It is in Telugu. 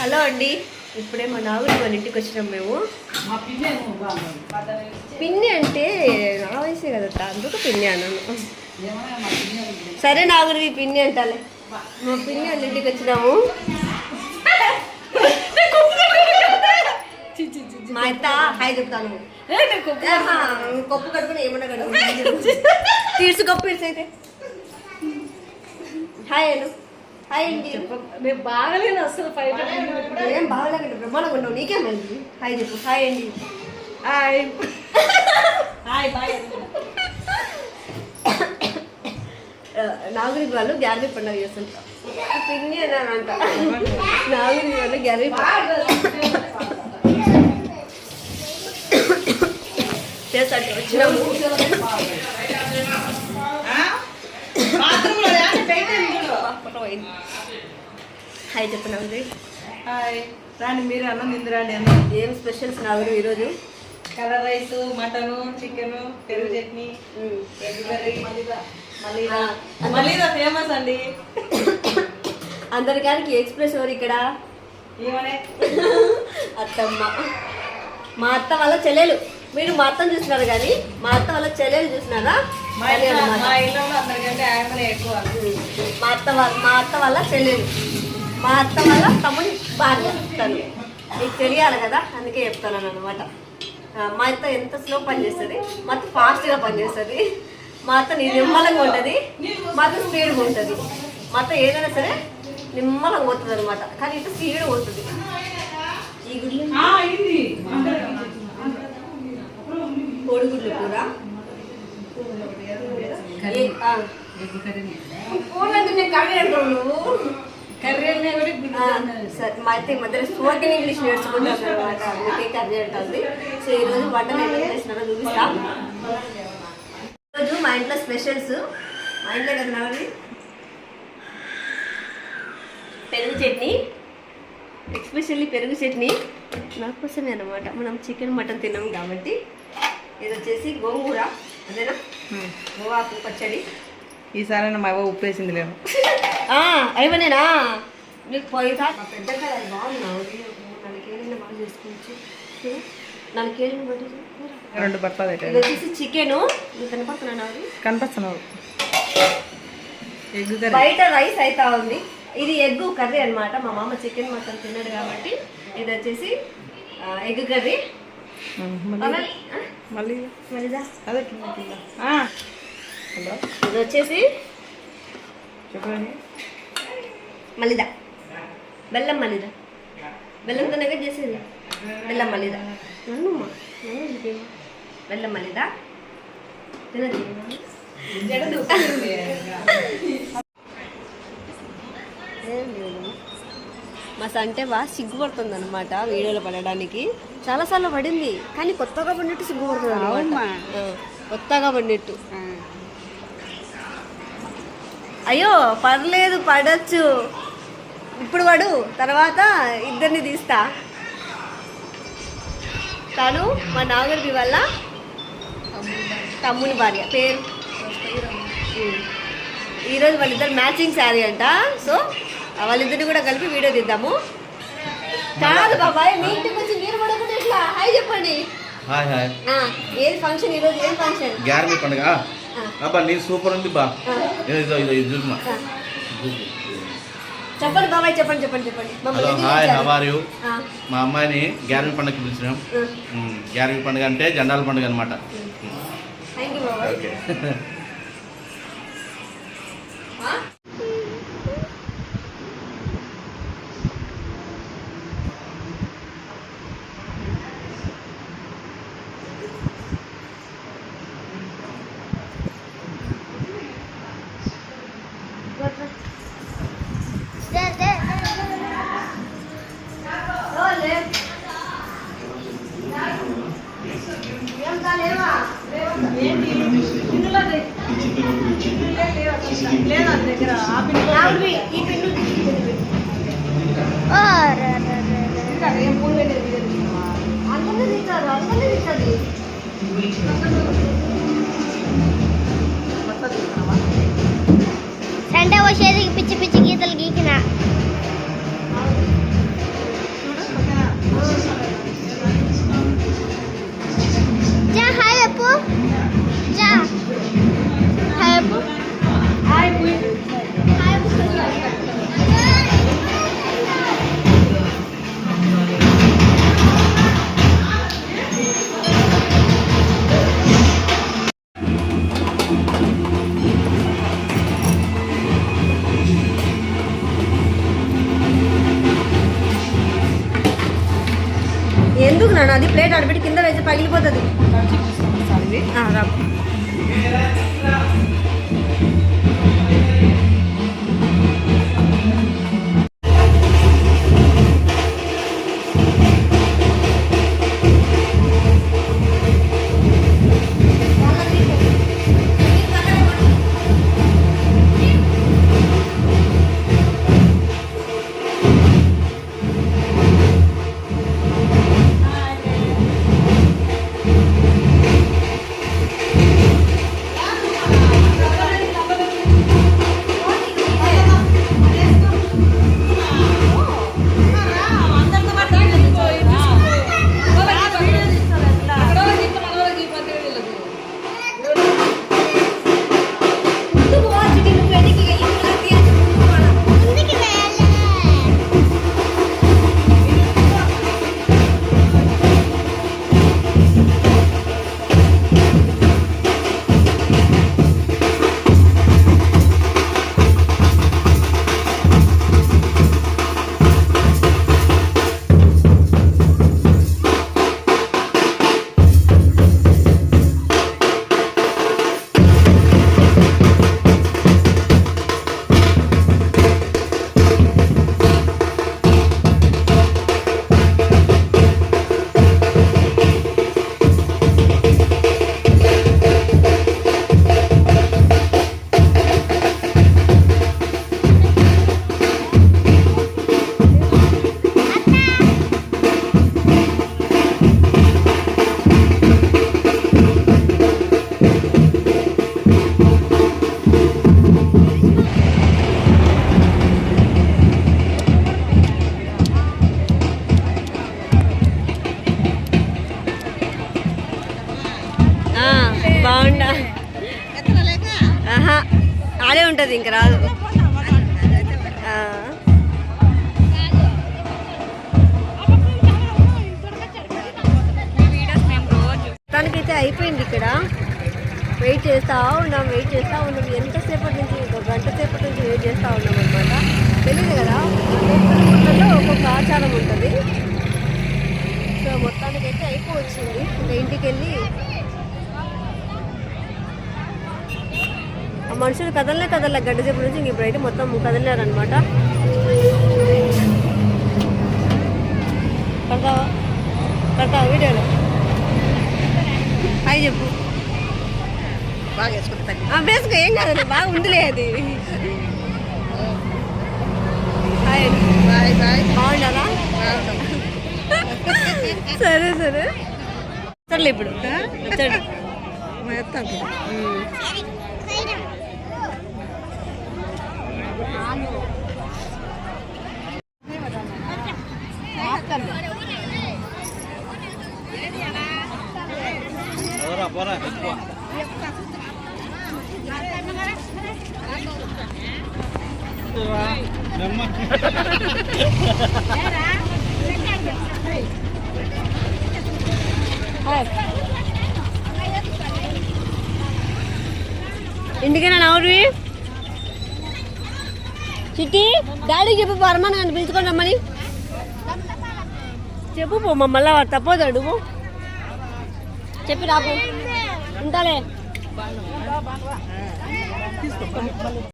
హలో అండి. ఇప్పుడే మా నాగుడి వాళ్ళ ఇంటికి వచ్చినాం మేము. పిన్ని అంటే నా వయసే కదా అందుకు పిన్ని అన్నాను. సరే నాగుడివి పిన్ని అంటాలే. మా పిన్ని వాళ్ళ ఇంటికి వచ్చినాము. మా అత్త హాయ్ చెప్తాను. కప్పు కడుపుని ఏమన్నా కడుపు తీర్చు కప్పు తీర్చు అయితే. హాయ్ అను. బాగలేను అసలు ఏం బాగాలేకండి బ్రహ్మాండంగా నీకేమైంది హాయ్ చెప్పు. హాయ్ అండి. హాయ్. Hi bye. నాగురి వాళ్ళు గ్యాలరీ పండుగ చేస్తుంటారు. పిన్ని అని అంట నాగురి వాళ్ళు గ్యాలరీ చేస్తాడు వచ్చినాము. నిలబడు. హాయ్ చెప్పు నాగురి హాయ్ రాండి మీరు అన్నం తిందిరండి అన్నం. ఏం స్పెషల్స్ నాగురి ఈరోజు? కలర్ రైస్ మటన్ చికెన్ పెరుగు చట్నీ ఎగ్ కర్రీ మలీదా మలీదా. ఆ. మలీదా ఫేమస్ అండి. అందరికానికి ఎక్స్ప్రెస్ ఎవరు ఇక్కడ? ఏమనే అత్తమ్మ. మా అత్త వాళ్ళ చెల్లెలు. మీరు మా అత్తని చూసినారు కానీ మా అత్త వాళ్ళ చెల్లెలు చూసినారా? మా అందరికంటే ఎక్కువ. మా అత్త వాళ్ళ మా అత్త వల్ల చెల్లెలు. మా అత్త వల్ల తమ్ముని భార్య తను. మీకు తెలియాలి కదా అందుకే చెప్తాను అనమాట మా అత్త ఎంత స్లో పనిచేస్తుంది మా అత్త ఫాస్ట్గా పనిచేస్తుంది మా అత్త నీ నిమ్మలంగా ఉంటుంది మా అత్త స్పీడ్గా ఉంటుంది. మా అత్త ఏదైనా సరే నిమ్మలంగా పోతుంది అనమాట కానీ ఇంత స్పీడ్ పోతుంది ఈ గుడ్లు కోడిగుడ్లు కూర ఏ- ఆ. ఎగ్ కర్రీ కూరలంటే నేను కర్రీ అంటావు నువ్వు కర్రీ అనే కూడా గుడ్డు ఆ, సరే మా అయితే ఈ మధ్యలో స్పోకెన్ ఇంగ్లీష్ నేర్చుకుంటాను అనమాట అందుకే కర్రీ అంటుంది. సో ఈరోజు వంటలు ఎట్లా చేసినారో చూపిస్తా. ఈరోజు మా ఇంట్లో స్పెషల్స్. మా ఇంట్లో కదా పెరుగు చట్నీ. ఎక్స్పెషల్లీ పెరుగు చట్నీ. నా కోసమే అనమాట మనం చికెన్ మటన్ తిన్నాం కాబట్టి. ఇది వచ్చేసి గోంగూర. అదేనా? గోవాకు పచ్చడి. ఈసారి మా ఉప్పేసింది లేము ఆ, అయిపోయినా నీకు పెద్ద బాగా చేసుకోవచ్చు బట్టి. రెండు బట్టలు ఇది వచ్చేసి చికెన్. నీకు కనపడుతున్నా నాది కనిపిస్తున్నావు ఎగ్ కర్రీ. బయట రైస్ అయితా ఉంది. ఇది ఎగ్ కర్రీ అన్నమాట. మా మామ చికెన్ మటన్ తిన్నాడు కాబట్టి ఇది వచ్చేసి ఎగ్ కర్రీ. మళ్ళీ అదే కింద కింద. హలో ఇది వచ్చేసి చెప్పండి. మలిదా. బెల్లం మలిదా. బెల్లంతో నగ చేసేది? బెల్లం మలిదా? బెల్లం మలిదా. తినది మా సంటే బాగా సిగ్గుపడుతుంది అనమాట వీడియోలో పడడానికి. చాలాసార్లు పడింది కానీ కొత్తగా పడినట్టు సిగ్గుపడుతుంది? ఆ, కొత్తగా పడినట్టు. అయ్యో పర్లేదు పడచ్చు. ఇప్పుడు పడు తర్వాత ఇద్దరిని తీస్తా. తను మా నాగరిది వల్ల తమ్ముని భార్య పేరు. ఈరోజు వాళ్ళిద్దరు మ్యాచింగ్ శారీ అంట. సో వాళ్ళిద్దరిని కూడా కలిపి వీడియో తీద్దాము. కాదు బాబాయ్ మీ ఇంటికి వచ్చి మీరు పడకుండా ఎట్లా? హాయ్ చెప్పండి. Hi hi. ఏది ఫంక్షన్ ఈరోజు ఏం ఫంక్షన్ గ్యారమీ పండుగ. అబ్బా నీ సూపర్ ఉంది బా. ఇదో ఇదో ఇదో చూడమా. చెప్పండి బాబాయ్ చెప్పండి చెప్పండి చెప్పండి. Hello hi? హవార్ యూ మా అమ్మాయిని గ్యారమీ పండుగకి పిలిచినాం. గ్యారమీ పండుగ అంటే జెండాల పండుగ అనమాట థ్యాంక్ యూ బాబాయ్. ఓకే ครับ ఆడే ఉంటుంది ఇంక రాదు. ఆ. మొత్తానికైతే అయిపోయింది ఇక్కడ. వెయిట్ చేస్తూ ఉన్నాం వెయిట్ చేస్తూ ఉన్నాం. ఎంతసేపటి నుంచి ఒక గంట సేపటి నుంచి వెయిట్ చేస్తూ ఉన్నాం అనమాట తెలియదు కదా ఒక్కొక్క గుళ్ళలో ఒక్కొక్క ఆచారం ఉంటుంది. సో మొత్తానికైతే అయిపోవచ్చింది. ఇంకా ఇంటికి వెళ్ళి మనుషులు కదలనే కదలే గడ్డ సేపు నుంచి ఇంక ఇప్పుడైతే మొత్తం కదిలినారనమాట పడతావా? పడతావా వీడియోలో? హాయ్ చెప్పు. బాగా వేసుకో ఏం కాదు బాగా ఉందిలే అది. Hi bye bye. బాగుండాలా సరే సరే. సర్లే ఇప్పుడు. వచ్చాడు. ఇంటికైనా నవ్వువి చిట్టి డాడీకి చెప్పు పరమాన అని పిలుచుకొని రమ్మని. చెప్పు పో మమ్మల్ని తప్పదు నువ్వు చెప్పి రాపు ఉంటాలే.